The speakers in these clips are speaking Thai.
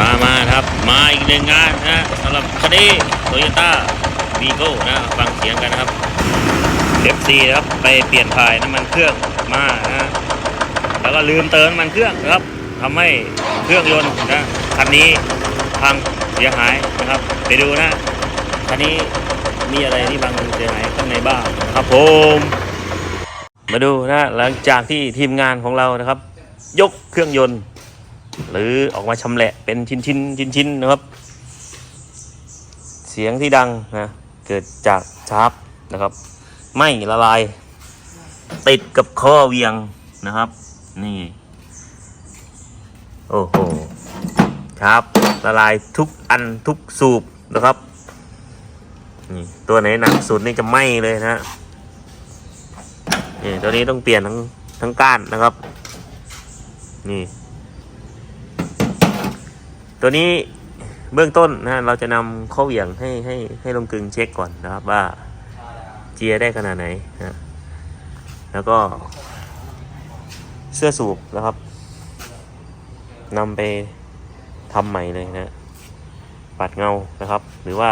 มามาครับ มาอีกหนึ่งงานนะสำหรับคดีโตโยต้าวีโก้นะฟังเสียงกันนะครับ FC นะครับไปเปลี่ยนถ่ายน้ำมันเครื่องมานะแล้วก็ลืมเติมน้ำมันเครื่องนะครับทำให้เครื่องยนต์นะคันนี้พังเสียหายนะครับ ไปดูนะคันนี้มีอะไรที่พังเสียหายข้างในบ้างนะครับผมมาดูนะหลังจากที่ทีมงานของเรานะครับ ยกเครื่องยนต์ หรือออกมาชำแหละเป็นชิ้นชิ้นชิ้นชิ้นๆนะครับ เสียงที่ดังนะเกิดจากชาร์ปนะครับ ไม่ละลาย ติดกับข้อเวียงนะครับ นี่ โอ้โหครับละลายทุกอันทุกสูบนะครับนี่ตัวไหนหนักสุดนี่จะไหม้เลยนะนี่ตัวนี้ต้องเปลี่ยนทั้งทั้งก้านนะครับ นี่ ตัวนี้เบื้องต้นนะเราจะนำข้อเหวี่ยงให้ให้ให้ลงกึงเช็คก่อนนะครับว่าเจียได้ขนาดไหนนะแล้วก็ เสื้อสูบนะครับนำไปทำใหม่เลยนะปัดเงานะครับ หรือว่า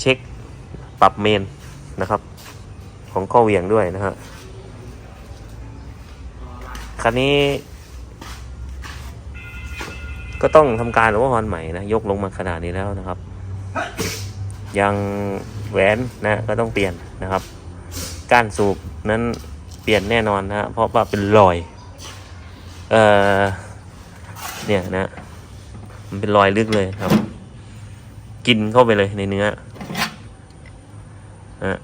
เช็คปรับเมนนะครับ ของข้อเหวี่ยงด้วยนะฮะคันนี้ ก็ต้องทำการหรือว่าฮอนใหม่นะยกลงมาขนาดนี้แล้วนะครับ ยังแหวนนะก็ต้องเปลี่ยนนะครับ ก้านสูบนั้นเปลี่ยนแน่นอนนะฮะเพราะว่าเป็นรอยเอ่อเนี่ยนะมันเป็นรอยลึกเลยครับ กินเข้าไปเลยในเนื้อนะ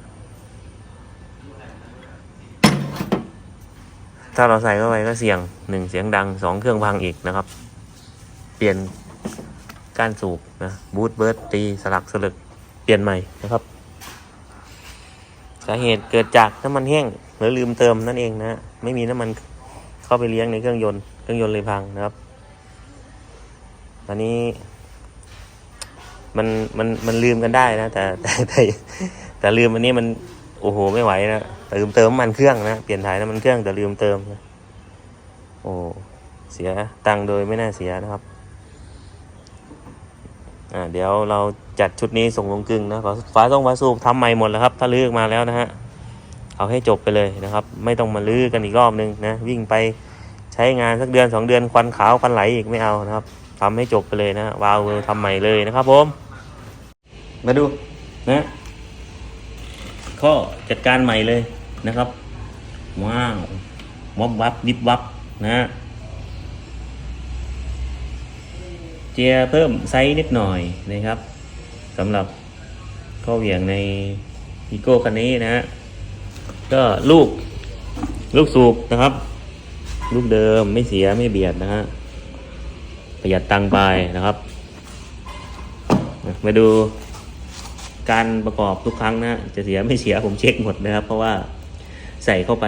ถ้าเราใส่เข้าไปก็เสี่ยงหนึ่งเสียงดังสองเครื่องพังอีกนะครับ เปลี่ยนก้านสูบนะบูทเบิร์ตตีสลักสลึกเปลี่ยนใหม่นะครับ สาเหตุเกิดจากน้ำมันแห้งหรือลืมเติมนั่นเองนะไม่มีน้ำมันเข้าไปเลี้ยงในเครื่องยนต์เครื่องยนต์เลยพังนะครับอันนี้ มันมันมันลืมกันได้นะแต่แต่แต่แต่ลืมอันนี้มันโอ้โหไม่ไหวนะแต่ลืมเติมน้ำมันเครื่องนะเปลี่ยนถ่ายน้ำมันเครื่องแต่ลืมเติมนะโอ้เสียตังค์โดยไม่น่าเสียนะครับ อ่าเดี๋ยวเราจัดชุดนี้ส่งลงกลึงนะฝาฝาต้องฝาสูบทำใหม่หมดแล้วครับ ถ้าลื้อกมาแล้วนะฮะเอาให้จบไปเลยนะครับ ไม่ต้องมาลื้อกันอีกรอบนึงนะวิ่งไปใช้งานสักเดือนสองเดือนควันขาวควันไหลอีกไม่เอานะครับทำให้จบไปเลยนะวาล์วทำใหม่เลยนะครับผม มาดูนะข้อจัดการใหม่เลยนะครับว้าววับวับวิบวับนะ เจียเพิ่มไซส์นิดหน่อยนะครับสำหรับข้อเหวี่ยงในอีโก้คันนี้นะฮะก็ลูกลูกสูบนะครับ ลูกเดิมไม่เสียไม่เบียดนะฮะประหยัดตังค์ไปนะครับ มาดูการประกอบทุกครั้งนะจะเสียไม่เสียผมเช็คหมดนะครับ เพราะว่าใส่เข้าไป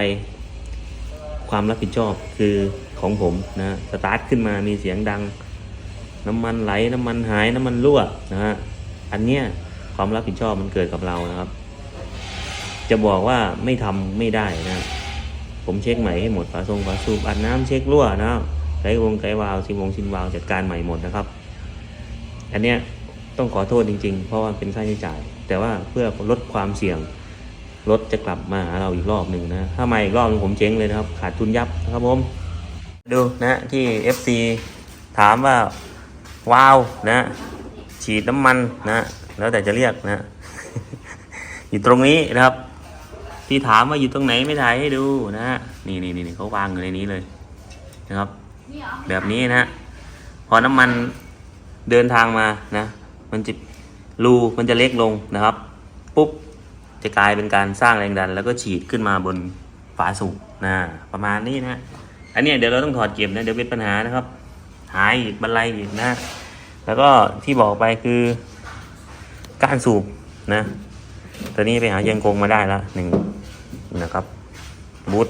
ความรับผิดชอบคือของผมนะสตาร์ทขึ้นมามีเสียงดัง น้ำมันไหลน้ำมันหายน้ำมันรั่วนะฮะอันเนี้ยความรับผิดชอบมันเกิดกับเรานะครับ จะบอกว่าไม่ทำไม่ได้นะ ผมเช็คใหม่ให้หมดฝาทรงฝาสูบอัดน้ำเช็ครั่วนะไกวงไกวาวซิมวงซินวาวจัดการใหม่หมดนะครับ อันเนี้ยต้องขอโทษจริง ๆ เพราะว่าเป็นค่าใช้จ่าย แต่ว่าเพื่อลดความเสี่ยงรถจะกลับมาหาเราอีกรอบหนึ่งนะ ถ้ามาอีกรอบนึงผมเจ๊งเลยนะครับ ขาดทุนยับนะครับผม ดูนะที่ FC ถามว่า วาวนะฉีดน้ำมันนะแล้วแต่จะเรียกนะ อยู่ตรงนี้นะครับ ที่ถามว่าอยู่ตรงไหนไม่ถ่ายให้ดูนะนี่นี่นี่เขาวางอยู่ในนี้เลยนะครับ แบบนี้นะพอน้ำมันเดินทางมานะ มันจะรูมันจะเล็กลงนะครับ ปุ๊บจะกลายเป็นการสร้างแรงดัน แล้วก็ฉีดขึ้นมาบนฝาสูบนะประมาณนี้นะอันนี้เดี๋ยวเราต้องถอดเก็บนะเดี๋ยวเป็นปัญหานะครับ หายอีกบรรลัยอีกนะ แล้วก็ที่บอกไปคือการสูบนะตัวนี้ไปหาเยังกงมาได้ละหนึ่งนะครับบูท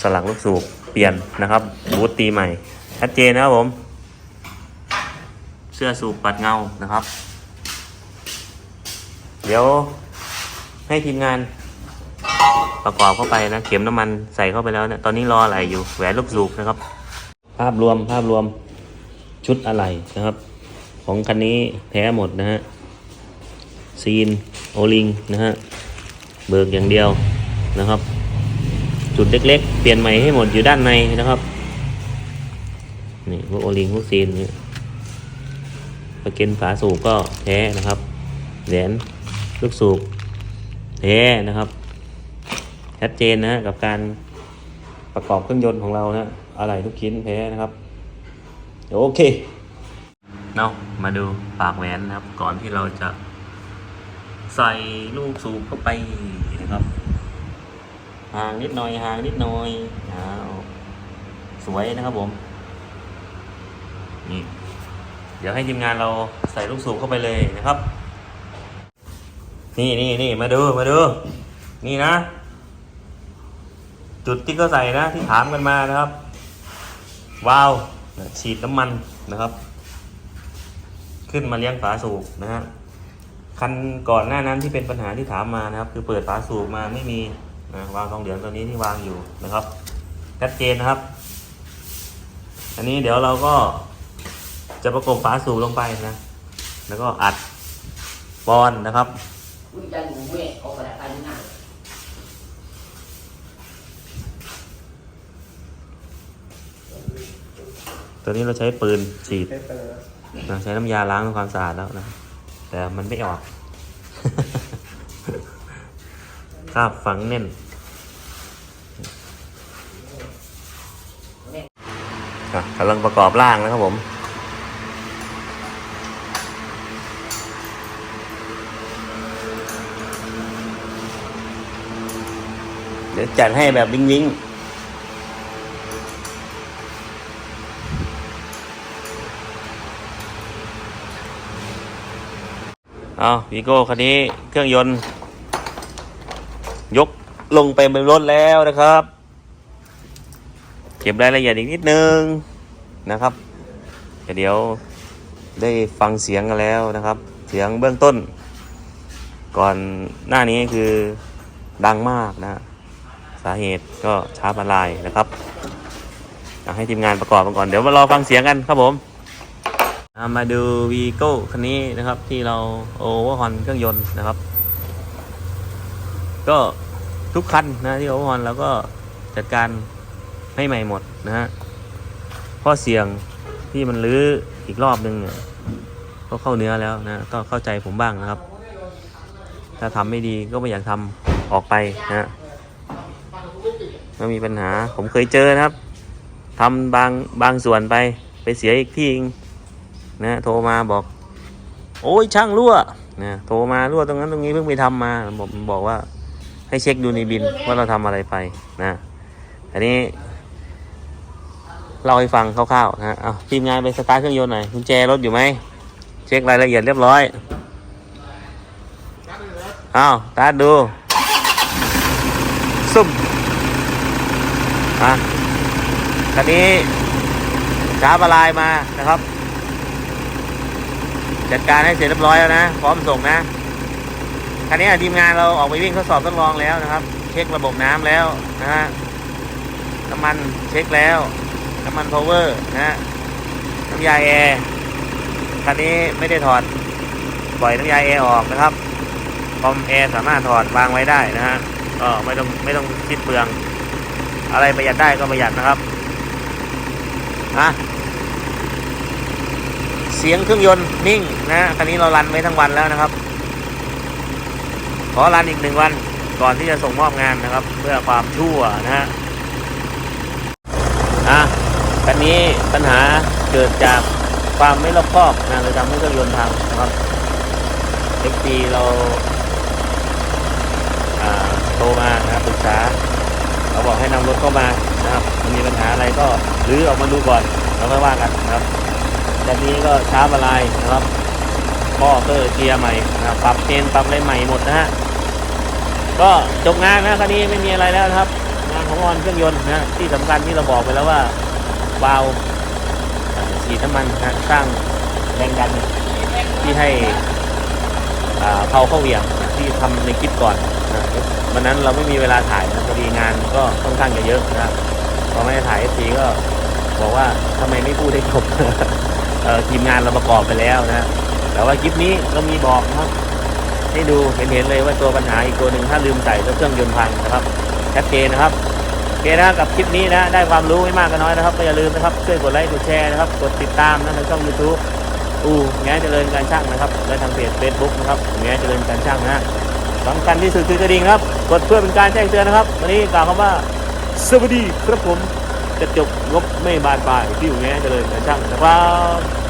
สลักลูกสูบเปลี่ยนนะครับบูทตีใหม่ ชัดเจนนะครับผม เสื้อสูบปัดเงานะครับ เดี๋ยวให้ทีมงานประกอบเข้าไปนะ เข็มน้ำมันใส่เข้าไปแล้วเนะตอนนี้รออะไรอยู่แหวนลูกสูบนะครับาพรวมภาพรวมชุดอะไรนะครับ ของคันนี้แพ้หมดนะฮะซีนโอลิงนะฮะเบิกอย่างเดียวนะครับ จุดเล็กๆ เปลี่ยนใหม่ให้หมดอยู่ด้านในนะครับนี่พวกโอลิงพวกซีนนี่ประเก็นฝาสูบก็แท้นะครับแหวนลูกสูบแท้นะครับชัดเจนนะฮะกับการประกอบเครื่องยนต์ของเรานะ อะไรทุกชิ้นแท้นะครับโอเคเนาะมาดูปากแหวนนะครับ ก่อนที่เราจะใส่ลูกสูบเข้าไปนะครับห่างนิดหน่อยห่างนิดหน่อยอ้าวสวยนะครับผมนี่เดี๋ยวให้ทีมงานเราใส่ลูกสูบเข้าไปเลยนะครับ นี่นี่นี่มาดูมาดู นี่นะ จุดที่เขาใส่นะที่ถามกันมานะครับ วาล์วฉีดน้ำมันนะครับ ขึ้นมาเลี้ยงฝาสูบนะฮะคันก่อนหน้านั้นที่เป็นปัญหาที่ถามมานะครับ คือเปิดฝาสูบมาไม่มีนะวาล์วทองเหลืองตัวนี้ที่วางอยู่นะครับชัดเจนนะครับ อันนี้เดี๋ยวเราก็จะประกบฝาสูบลงไปนะ แล้วก็อัดบอลนะครับ ตัวนี้เราใช้ปืนฉีดนะใช้น้ำยาล้างทำความสะอาดแล้วนะ แต่มันไม่ออก คราบฝังแน่นอะกำลังประกอบร่างนะครับผมเดี๋ยวจัดให้แบบวิงวิง เอาวีโก้คันนี้เครื่องยนต์ ยกลงไปบนรถแล้วนะครับ เก็บรายละเอียดอีกนิดนึงนะครับเดี๋ยวได้ฟังเสียงกันแล้วนะครับ เสียงเบื้องต้น ก่อนหน้านี้คือดังมากนะ สาเหตุก็ช้าละลายนะครับอะให้ทีมงานประกอบมาก่อน เดี๋ยวมารอฟังเสียงกันครับผม มาดูวีโก้คันนี้นะครับที่เราโอเวอร์ฮอนเครื่องยนต์นะครับ ก็ทุกคันนะที่โอเวอร์ฮอนเราก็จัดการให้ใหม่หมดนะฮะข้อเสี่ยงที่มันลื้ออีกรอบนึงเนี่ยก็เข้าเนื้อแล้วนะก็เข้าใจผมบ้างนะครับ ถ้าทำไม่ดีก็ไม่อยากทำออกไปนะฮะก็มีปัญหาผมเคยเจอนะครับทำบางบางส่วนไปไปเสียอีกที่อีก นะโทรมาบอก โอ้ยช่างรั่วนะโทรมารั่วตรงนั้นตรงนี้เพิ่งไปทำมาผมบอกว่า ให้เช็คดูในบินว่าเราทำอะไรไปนะ อันนี้เล่าให้ฟังคร่าวๆนะเอาทีมงานไปสตาร์ทเครื่องยนต์หน่อยกุญแจรถอยู่ไหมเช็ครายละเอียดเรียบร้อยเอาสตาดูซุ่มอะคันนี้ช้าบลายมานะครับ จัดการให้เสร็จเรียบร้อยแล้วนะพร้อมส่งนะคันนี้ทีมงานเราออกไปวิ่งทดสอบทดลองแล้วนะครับ เช็คระบบน้ำแล้วนะฮะน้ำมันเช็คแล้ว น้ำมันพาวเวอร์นะฮะน้ำยาแอร์คันนี้ไม่ได้ถอดปล่อยน้ำยาแอร์ออกนะครับคอมแอร์สามารถถอดวางไว้ได้นะฮะก็ไม่ต้องไม่ต้องคิดเปลือง อะไรประหยัดได้ก็ประหยัดนะครับนะ เสียงเครื่องยนต์นิ่งนะฮะคันนี้เรารันไว้ทั้งวันแล้วนะครับ ขอรันอีกหนึ่งวันก่อนที่จะส่งมอบงานนะครับ เพื่อความชั่วนะฮะอะคันนี้ปัญหาเกิดจากความไม่รอบคอบนะเลยทำให้เครื่องยนต์พังนะครับเอ็กปีเราโทรมานะครับปรึกษาเราบอกให้นำรถเข้ามานะครับมันมีปัญหาอะไรก็รื้อออกมาดูก่อนแล้วค่อยว่ากันนะครับ แบบนี้ก็ช้าละลายนะครับข้อเกอร์เกียร์ใหม่นะครับปรับเชนปรับอะไรใหม่หมดนะฮะก็จบงานนะคันนี้ไม่มีอะไรแล้วครับ งานของออนเครื่องยนต์นะที่สำคัญที่เราบอกไปแล้วว่าวาล์วอ่าฉีดน้ำมันนะสร้างแรงดันที่ให้เผาเข้าเหวี่ยงที่ทำในคลิปก่อนนะวันนั้นเราไม่มีเวลาถ่ายนะพอดีงานก็ค่อนข้างจะเยอะนะพอไม่ได้ถ่ายเอฟซีก็บอกว่าทำไมไม่พูดให้จบ ทีมงานเราประกอบไปแล้วนะแต่ว่าคลิปนี้ก็มีบอกนะครับให้ดูเห็นเห็นๆเลยว่าตัวปัญหาอีกตัวหนึ่งถ้าลืมใส่แล้วเครื่องยนต์พังนะครับชัดเจนนะครับโอเคนะกับคลิปนี้นะได้ความรู้ไม่มากก็น้อยนะครับก็อย่าลืมนะครับช่วยกดไลค์กดแชร์นะครับกดติดตามนะในช่อง YouTube อูแง่เจริญการช่างนะครับและทางเพจ Facebook นะครับแง่เจริญการช่างนะสำคัญที่สุดคือกระดิ่งครับ กดเพื่อเป็นการแจ้งเตือนนะครับ วันนี้กล่าวคำว่า สวัสดีครับผม กระจกงบไม่บานปลายที่อยู่แง่เจริญการช่างนะครับ